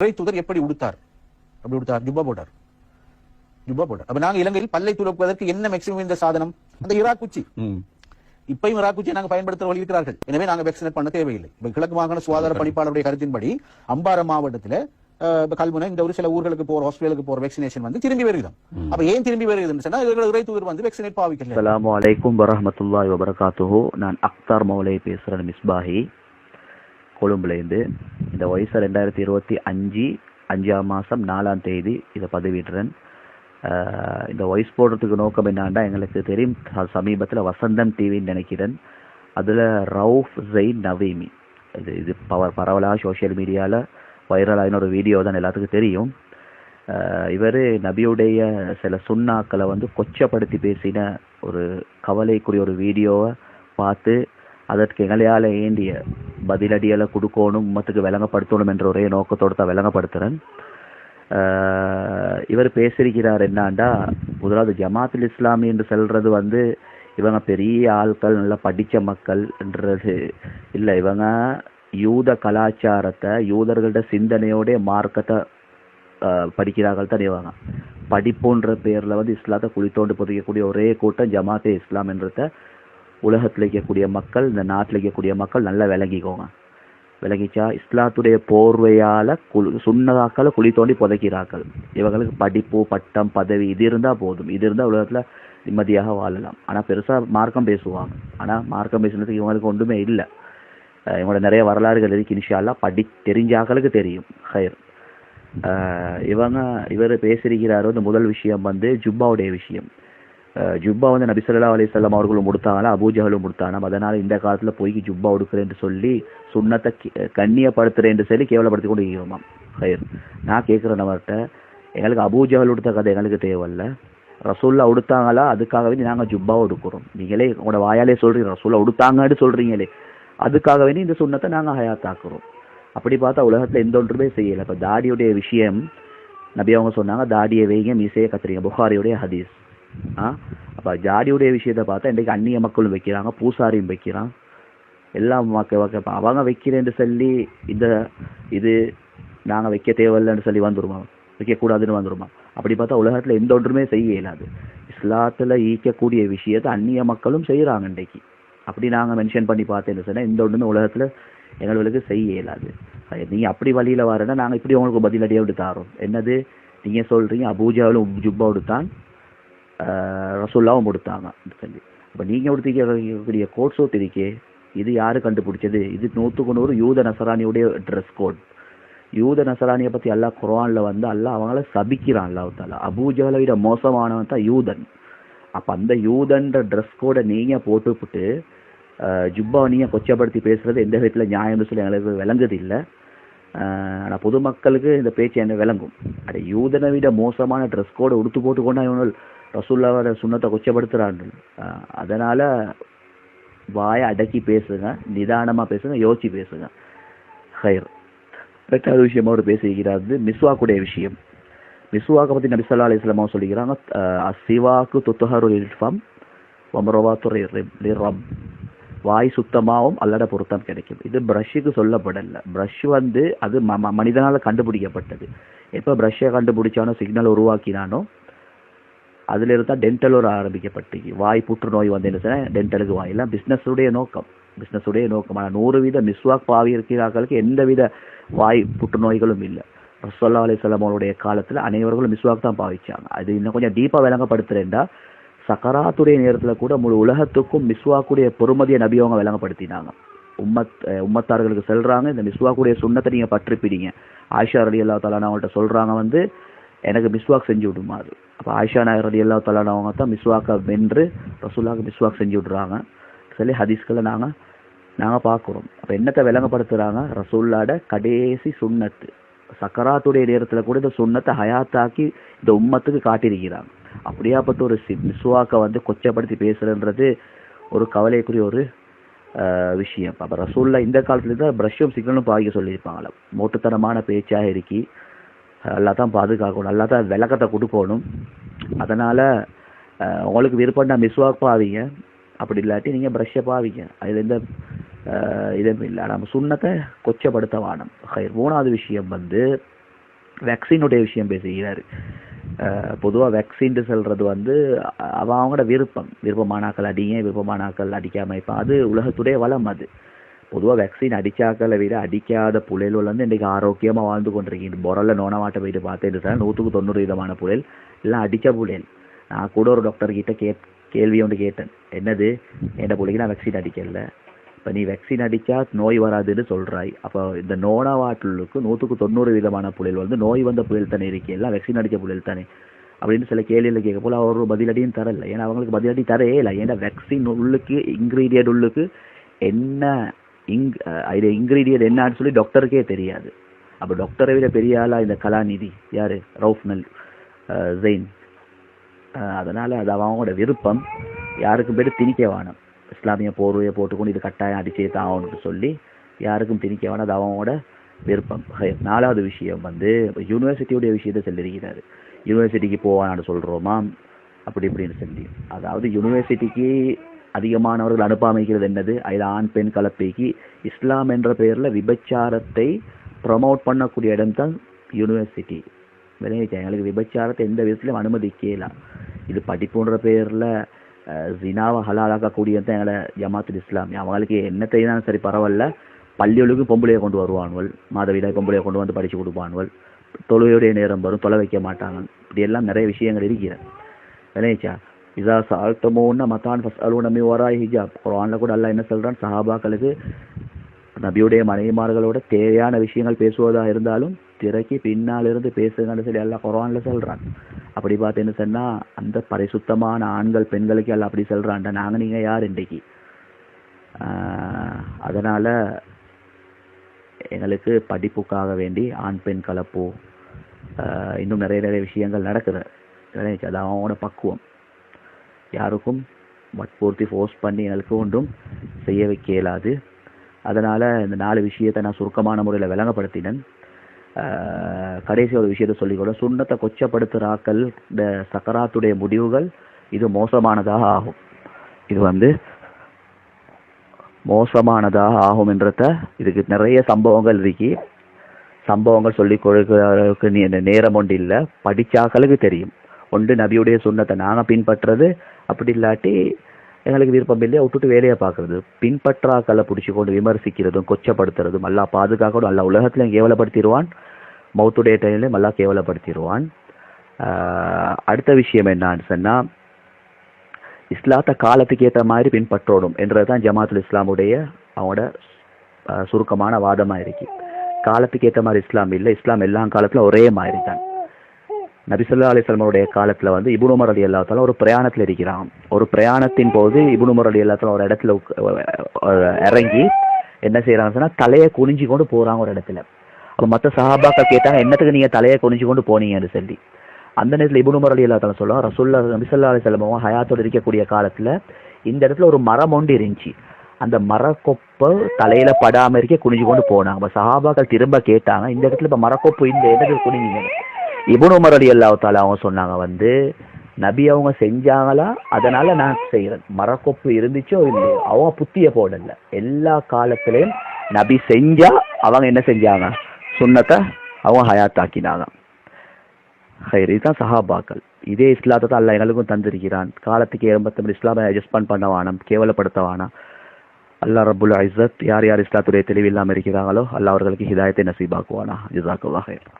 இறை தூதர் எப்படி உடுத்தார்? அப்படி உடுத்தார். ஜுப்பா போட்டார். ஜுப்பா போட்டார். அப்ப நாங்க இலங்கையில் பல்லை துலக்குவதற்கு என்ன மேக்சிமம் இந்த சாதனம்? அந்த இராக் குச்சி ம். இப்பயும் இராக் குச்சியை நாங்க பயன்படுத்த வழி இருக்கிறார்கள் எனவே நாங்க வேக்சினேட் பண்ண தேவையில்லை. இப்ப கிழக்கு மாகாண சுகாதார பணிப்பாளருடைய கருத்தின்படி அம்பாறை மாவட்டத்துல கல்முனை இந்த ஒரு சில ஊர்களுக்கு போற ஹாஸ்பிட்டலுக்கு போற வேக்சினேஷன் வந்து திரும்பி வருகிறது. அப்ப ஏன் திரும்பி வருகிறதுன்னு சொன்னா இவர்கள் இறை தூதர் வந்து வேக்சினேட் பாவிக்கல. அலைக்கும் வரஹ்மத்துல்லாஹி வபரகாத்துஹு. நான் அக்தார் மௌலை பேசுகிறேன் மிஸ்பாஹி. கொழும்புலேருந்து இந்த வயசு ரெண்டாயிரத்தி இருபத்தி அஞ்சு அஞ்சாம் மாதம் நாலாம் தேதி இதை பதிவிடுறேன். இந்த வாய்ஸ் போடுறதுக்கு நோக்கம் என்னாண்டா எங்களுக்கு தெரியும் சமீபத்தில் வசந்தம் டிவின்னு நினைக்கிறேன். அதில் ரவுஃப் ஜெயின் நவீமி. இது இது பவர் பரவலாக சோஷியல் மீடியாவில் வைரலாகின ஒரு வீடியோ தான் எல்லாத்துக்கும் தெரியும். இவர் நபியுடைய சில சுண்ணாக்களை வந்து கொச்சப்படுத்தி பேசின ஒரு கவலைக்குரிய ஒரு வீடியோவை பார்த்து அதற்கு எங்களையால் ஏண்டிய பதிலடிகளை கொடுக்கணும் உம்மத்துக்கு விளங்கப்படுத்தணும் என்ற ஒரே நோக்கத்தோடு தான் விளங்கப்படுத்துகிறேன் இவர் பேசியிருக்கிறார் என்னாண்டா முதலாவது ஜமாத்துல் இஸ்லாமி என்று சொல்றது வந்து இவங்க பெரிய ஆட்கள் நல்லா படித்த மக்கள்ன்றது இல்லை. இவங்க யூத கலாச்சாரத்தை யூதர்களோட சிந்தனையோடைய மார்க்கத்தை படிக்கிறார்கள் தான் இவங்க. படிப்புன்ற பேரில் வந்து இஸ்லாத்தை குளித்தோண்டு புதைக்கக்கூடிய ஒரே கூட்டம் ஜமாத்தே இஸ்லாம் என்றத உலகத்தில் இருக்கக்கூடிய மக்கள் இந்த நாட்டில் இருக்கக்கூடிய மக்கள் நல்லா விளங்கிக்கோங்க. விளங்கிச்சா இஸ்லாத்துடைய போர்வையால் குளி சுண்ணதாக்களை குழி தோண்டி புதைக்கிறார்கள். இவங்களுக்கு படிப்பு பட்டம் பதவி இது இருந்தால் போதும். இது இருந்தால் உலகத்தில் நிம்மதியாக வாழலாம். ஆனால் பெருசாக மார்க்கம் பேசுவாங்க. ஆனால் மார்க்கம் பேசுனதுக்கு இவங்களுக்கு ஒன்றுமே இல்லை. இவங்களோட நிறைய வரலாறுகள் இருக்கு. இன்ஷால்லா படி தெரிஞ்ச ஆக்களுக்கு தெரியும் ஹயர் இவங்க இவர் பேசியிருக்கிறார். வந்து முதல் விஷயம் வந்து ஜுப்பாவுடைய விஷயம். ஜுப்பா வந்து நபி ஸல்லல்லாஹு அலைஹி அவர்களும் கொடுத்தாங்களா? அபூஜகளும் கொடுத்தாங்க அதனால இந்த காலத்துல போய் ஜுப்பா உடுக்கிறேன் சொல்லி சுண்ணத்தை கி- சொல்லி கேவலப்படுத்தி கொண்டு இருக்கிறோமாம் ஹயர் நான் கேட்குறேன் அவர்கிட்ட எங்களுக்கு அபூஜஹல் உடுத்த கதை எங்களுக்கு தேவையில்ல. ரசூல்லா உடுத்தாங்களா? அதுக்காகவே நாங்கள் ஜுப்பாவை உடுக்குறோம். நீங்களே உங்களோட வாயாலே சொல்றீங்க ரசூல்லா உடுத்தாங்கன்னு சொல்றீங்களே. அதுக்காக வேண்டி இந்த சுண்ணத்தை நாங்கள் ஹயாத்தாக்குறோம். அப்படி பார்த்தா உலகத்தில் எந்த ஒன்றுமே செய்யலை. இப்போ தாடியுடைய விஷயம் நபி அவங்க சொன்னாங்க தாடியை வைங்க மீசையை கத்துறீங்க. புகாரியுடைய ஹதீஸ். ஆ அப்போ ஜாடியுடைய விஷயத்தை பார்த்தா இன்றைக்கு அந்நிய மக்களும் வைக்கிறாங்க பூசாரியும் வைக்கிறான் எல்லாம் மக்கள் வைக்க அவங்க வைக்கிறேன்னு சொல்லி இந்த இது நாங்கள் வைக்க தேவையில்லைன்னு சொல்லி வந்துருமா வைக்கக்கூடாதுன்னு வந்துருமா அப்படி பார்த்தா உலகத்தில் எந்த ஒன்றுமே செய்ய இயலாது இஸ்லாத்தில் ஈக்கக்கூடிய விஷயத்தை அந்நிய மக்களும் செய்கிறாங்க இன்றைக்கு அப்படி நாங்கள் மென்ஷன் பண்ணி பார்த்தேன்னு சொன்னால் எந்த ஒன்றுமே உலகத்தில் எங்களுக்கு செய்ய இயலாது நீங்கள் அப்படி வழியில் வரேன்னா நாங்கள் இப்படி உங்களுக்கு பதிலடியாக விட்டு தாரோம் என்னது நீங்க சொல்கிறீங்க அபூஜாவிலும் ஜுப்பா விடுத்தான் ரசூல்லாவும் கொடுத்தாங்க சொல்லி இப்போ நீங்கள் கொடுத்திருக்கக்கூடிய கோட் சோத் இருக்கே இது யாரு கண்டுபிடிச்சது? இது நூற்றுக்கு நூறு யூத நசராணியுடைய ட்ரெஸ் கோட் யூத நசராணியை பற்றி எல்லாம் குரானில் வந்து எல்லாம் அவங்கள சபிக்கிறான் அல்லாஹ் தாலா அபூஜஹலை விட மோசமானவன் தான் யூதன். அப்போ அந்த யூதன்ற ட்ரெஸ் கோடை நீங்கள் போட்டுவிட்டு ஜுப்பா நீங்க கொச்சப்படுத்தி பேசுகிறது எந்த விதத்தில் நியாயம்னு சொல்லி எங்களுக்கு விளங்குது இல்லை. ஆனால் பொதுமக்களுக்கு இந்த பேச்சு என்ன விளங்கும்? அட யூதனை விட மோசமான ட்ரெஸ் கோடை உடுத்து போட்டு கொண்டா இவங்க ரசூல்லாவோட சுண்ணத்தை கொச்சப்படுத்துகிறாங்க அதனால் வாயை அடக்கி பேசுங்க நிதானமாக பேசுங்க யோசிச்சு பேசுங்க ஹைர் ரெண்டாவது விஷயம் அவர் பேசியிருக்கிறார் வந்து மிஸ்வாக்குடைய விஷயம் மிஸ்வாக்கை பற்றி நபி ஸல்லல்லாஹு அலைஹி சொல்லிக்கிறாங்க சிவாக்கு துத்தஹரு இல்ஃபம் வமரவாத்துறை ரப் வாய் சுத்தமாகவும் அல்லட பொருத்தம் கிடைக்கும் இது ப்ரஷ்ஷுக்கு சொல்லப்படலை ப்ரஷ் வந்து அது ம ம- கண்டுபிடிக்கப்பட்டது எப்போ ப்ரஷ்ஷை கண்டுபிடிச்சானோ சிக்னல் உருவாக்கினானோ அதுல இருந்தா டென்டல் ஒரு ஆரம்பிக்கப்பட்டு. வாய் புற்றுநோய் வந்து என்ன டென்டலுக்கு வாய். பிஸ்னஸுடைய நோக்கம். பிஸ்னஸுடைய நோக்கம். ஆனால் நூறு வீத மிஸ்வாக் பாவி இருக்கிறார்களுக்கு எந்த வித வாய் புற்றுநோய்களும் இல்லை. ரசோல்லா அலிஸ்லாம் அவருடைய காலத்தில் அனைவர்களும் மிஸ்வாக் தான் பாவிச்சாங்க. அது இன்னும் கொஞ்சம் டீப்பாக விளங்கப்படுத்துறேன்டா. சக்கராத்துடைய நேரத்தில் கூட முழு உலகத்துக்கும் மிஸ்வாக்குடைய பொறுமதியை நபி அவங்க விளங்கப்படுத்தினாங்க. உம்மத் உம்மத்தார்களுக்கு செல்கிறாங்க இந்த மிஸ்வாக்குடைய சுண்ணத்தை நீங்கள் பற்றிப்பிடிங்க. ஆயிஷா ரலி அல்லா தலான அவங்கள்ட்ட சொல்கிறாங்க வந்து எனக்கு மிஸ்வாக் செஞ்சு விடுமாறு அப்போ ஆயிஷா நாயர் ரலி எல்லா தலான தான் மிஸ்வாக்கை வென்று ரசூல்லாக்கு மிஸ்வாக் செஞ்சு விடுறாங்க. சொல்லி ஹதீஸ்களை நாங்கள் நாங்கள் பார்க்குறோம். அப்போ என்னத்தை விளங்கப்படுத்துகிறாங்க ரசூல்லாட கடைசி சுண்ணத்து. சக்கராத்துடைய நேரத்தில் கூட இந்த சுண்ணத்தை ஹயாத்தாக்கி இந்த உம்மத்துக்கு காட்டியிருக்கிறாங்க. அப்படியாப்பட்ட ஒரு சி- மிஸ்வாக்கை வந்து கொச்சப்படுத்தி பேசுகிறன்றது ஒரு கவலைக்குரிய ஒரு விஷயம். அப்போ ரசூலில் இந்த காலத்துல தான் ப்ரஷ்ஷும் சிக்னலும் பாய்க்க சொல்லியிருப்பாங்களே மோட்டுத்தனமான பேச்சாக இருக்கி அல்லா தான் பாதுகாக்கணும் அல்லா தான் விளக்கத்தை கொடுக்கணும் அதனால் உங்களுக்கு விருப்பம்னா மிஸ்வாக் பாவிங்க. அப்படி இல்லாட்டி நீங்கள் ப்ரஷ்ஷை ஆவீங்க அதில் எந்த இதுவும் இல்லை. நம்ம சுண்ணத்தை கொச்சப்படுத்த வானம் ஹைர் மூணாவது விஷயம் வந்து வேக்சினுடைய விஷயம் பேசுகிறாரு. பொதுவாக வேக்சின் சொல்கிறது வந்து அவன் அவங்களோட விருப்பம். விருப்பமானாக்கள் அடிங்க விருப்பமானாக்கள் அடிக்காமல் இப்போ அது உலகத்துடைய வளம் அது. பொதுவாக வேக்சின் அடிச்சாக்களை விட அடிக்காத புயல்கள் வந்து இன்றைக்கு ஆரோக்கியமாக வாழ்ந்து கொண்டிருக்கீங்க பொரலில் நோனவாட்ட போயிட்டு பார்த்தேன் சார் நூற்றுக்கு தொண்ணூறு விதமான புயல். எல்லாம் அடித்த புயல். நான் கூட ஒரு டாக்டர்கிட்ட கே கேள்வி ஒன்று கேட்டேன். என்னது? என் பிள்ளைக்கு நான் வேக்சின் அடிக்கல. இப்போ நீ வேக்சின் அடித்தா நோய் வராதுன்னு சொல்கிறாய் அப்போ இந்த நோனாவாட்டலுக்கு நூற்றுக்கு தொண்ணூறு விதமான புயல் வந்து நோய் வந்த புயல் தானே இருக்கு. எல்லாம் வேக்சின் அடித்த புயல் தானே. அப்படின்னு சில கேள்வியில் கேட்க போல அவர் பதிலடியும் தரல. ஏன்னா அவங்களுக்கு பதிலடி தரவே இல்லை. ஏன்னா வேக்சின் உள்ளுக்கு இன்க்ரீடியன்ட் உள்ளுக்கு என்ன இங் இது இன்க்ரீடியன்ட் என்னன்னு சொல்லி டாக்டருக்கே தெரியாது. அப்போ டாக்டரை விட பெரிய ஆளாக இந்த கலாநிதி? யார்? ரவுஃப்னல் ஜெயின். அதனால் அது அவங்களோட விருப்பம். யாருக்கும் பேர் திணிக்க வேணும். இஸ்லாமிய போர்வையை போட்டுக்கொண்டு இது கட்டாயம் அடிச்சே தான் ஆகணும்னு சொல்லி யாருக்கும் திணிக்க வேணும். அது அவங்களோட விருப்பம். நாலாவது விஷயம் வந்து யூனிவர்சிட்டியுடைய விஷயத்தை சொல்லியிருக்கிறார் யூனிவர்சிட்டிக்கு போவான்னு சொல்கிறோமா அப்படி இப்படின்னு சொல்லி. அதாவது யூனிவர்சிட்டிக்கு அதிகமானவர்கள் அனுப்பாமைக்கிறது என்னது? அதில் ஆண் பெண் கலப்பைக்கு. இஸ்லாம் என்ற பெயரில் விபச்சாரத்தை ப்ரமோட் பண்ணக்கூடிய இடம் தான் யூனிவர்சிட்டி விளையாட்டு எங்களுக்கு விபச்சாரத்தை எந்த விதத்திலும் அனுமதிக்கலாம் இது படிப்புன்ற பேரில் ஜினாவை ஹலாலாக்கக்கூடியது தான் எங்களை ஜமாத்துல் இஸ்லாம். அவங்களுக்கு என்ன தெரியுதாலும் சரி பரவாயில்ல. பள்ளிகளுக்கும் பொம்பளையை கொண்டு வருவான்கள் மாதவிடாய் பொம்பளையை கொண்டு வந்து படித்து கொடுப்பான்கள் தொழுகையுடைய நேரம் வரும். தொலை வைக்க மாட்டாங்க. இப்படி எல்லாம் நிறைய விஷயங்கள் இருக்கிறது. விளையாச்சா இதா சால்த்தமோன்னா மத்தான் ஃபஸ்ட் அலுவலமே வராய் ஹிஜாப் குரானில் கூட அல்லா என்ன சொல்கிறான் சஹாபாக்களுக்கு நபியுடைய மனைவிமார்களோட தேவையான விஷயங்கள் பேசுவதாக இருந்தாலும் திரைக்கு பின்னால் இருந்து பேசுங்கன்னு சொல்லி எல்லாம் குரானில் சொல்கிறான் அப்படி பார்த்து என்ன சொன்னால் அந்த பரிசுத்தமான ஆண்கள் பெண்களுக்கு எல்லாம் அப்படி சொல்கிறான்டா நாங்கள் நீங்கள் யார் இன்றைக்கு அதனால் எங்களுக்கு படிப்புக்காக வேண்டி ஆண் பெண் கலப்பு இன்னும் நிறைய நிறைய விஷயங்கள் நடக்குது அதான் அவனோட பக்குவம் யாருக்கும் வற்புறுத்தி ஃபோர்ஸ் பண்ணி எங்களுக்கு ஒன்றும் செய்ய வைக்க இயலாது. அதனால் இந்த நாலு விஷயத்தை நான் சுருக்கமான முறையில் விளங்கப்படுத்தினேன். கடைசி ஒரு விஷயத்தை சொல்லிக்கூட சுண்ணத்தை கொச்சப்படுத்துகிறாக்கள் இந்த சக்கராத்துடைய முடிவுகள் இது மோசமானதாக ஆகும். இது வந்து மோசமானதாக ஆகும் என்றத இதுக்கு நிறைய சம்பவங்கள் இருக்கு. சம்பவங்கள் சொல்லி கொடுக்கிறதுக்கு நே- நேரம் ஒன்று இல்லை. படித்தாக்களுக்கு தெரியும். ஒன்று நபியுடைய சுண்ணத்தை நாங்கள் பின்பற்றுறது அப்படி இல்லாட்டி எங்களுக்கு விருப்பம் இல்லையா விட்டுட்டு வேலையை பார்க்கறது. பின்பற்றாக்களை பிடிச்சி கொண்டு விமர்சிக்கிறதும் கொச்சப்படுத்துறதும் அல்லா பாதுகாக்கணும் அல்லா உலகத்திலையும் கேவலப்படுத்திடுவான். மௌத்துடைய டைம்லையும் எல்லாம் கேவலப்படுத்திடுவான். அடுத்த விஷயம் என்னன்னு சொன்னால் இஸ்லாத்தை காலத்துக்கு ஏற்ற மாதிரி பின்பற்றணும் என்றதுதான் ஜமாத்துல் இஸ்லாமுடைய அவங்களோட சுருக்கமான வாதமாக இருக்கு. காலத்துக்கு ஏற்ற மாதிரி இஸ்லாம் இல்லை இஸ்லாம் எல்லா காலத்திலும் ஒரே மாதிரி தான். நபிசல்லா அலிஸ்லாமுடைய காலத்துல வந்து இபுனு உமர் அலி அல்லாத்தாலும் ஒரு பிரயாணத்தில் இருக்கிறான். ஒரு பிரயாணத்தின் போது இபுனு உமர் அலி அல்லாத்தாலும் ஒரு இடத்துல இறங்கி என்ன செய்யறாங்கன்னா தலையை குனிஞ்சு கொண்டு போறாங்க ஒரு இடத்துல. அப்போ மற்ற சஹாபாக்கள் கேட்டாங்க என்னத்துக்கு நீங்க தலையை குனிஞ்சு கொண்டு போனீங்கன்னு சொல்லி. அந்த நேரத்தில் இபுனு உமர் அலி அல்லாத்தாலும் சொல்லுவோம் ரசுல்லா நபிசல்லா அலிஸ்லாமும் ஹயாத்தோடு இருக்கக்கூடிய காலத்துல இந்த இடத்துல ஒரு மரம் ஒன்று இருந்துச்சு. அந்த மரக்கொப்பை தலையில படாம இருக்க குனிஞ்சு கொண்டு போனாங்க. அப்ப சஹாபாக்கள் திரும்ப கேட்டாங்க இந்த இடத்துல இப்ப மரக்கொப்பு இந்த இடத்துல குனிஞ்சீங்க? இபுன் உமர் அலி அல்லாஹால அவங்க சொன்னாங்க வந்து நபி அவங்க செஞ்சாங்களா? அதனால நான் செய்யறேன். மரக்கொப்பு இருந்துச்சோ இல்லையோ அவங்க புத்திய போடல. எல்லா காலத்திலையும் நபி செஞ்சா அவங்க என்ன செஞ்சாங்க? சுண்ணத்தை அவங்க ஹயாத்தாக்கினாங்க. ஹைர் இதுதான் சஹாபாக்கள். இதே இஸ்லாத்தை தான் அல்ல எங்களுக்கும் தந்திருக்கிறான். காலத்துக்கு ஏற்பட்ட இஸ்லாமை அட்ஜஸ்ட்மெண்ட் பண்ண வேணாம் கேவலப்படுத்த வேணாம் அல்லாஹ் ரபுல் ஐசத் யார் யார் இஸ்லாத்துடைய தெளிவில்லாமல் இருக்கிறாங்களோ அல்லா அவர்களுக்கு ஹிதாயத்தை நசீபாக்குவானா. ஜிசாக்குல்லாஹ் ஹைர்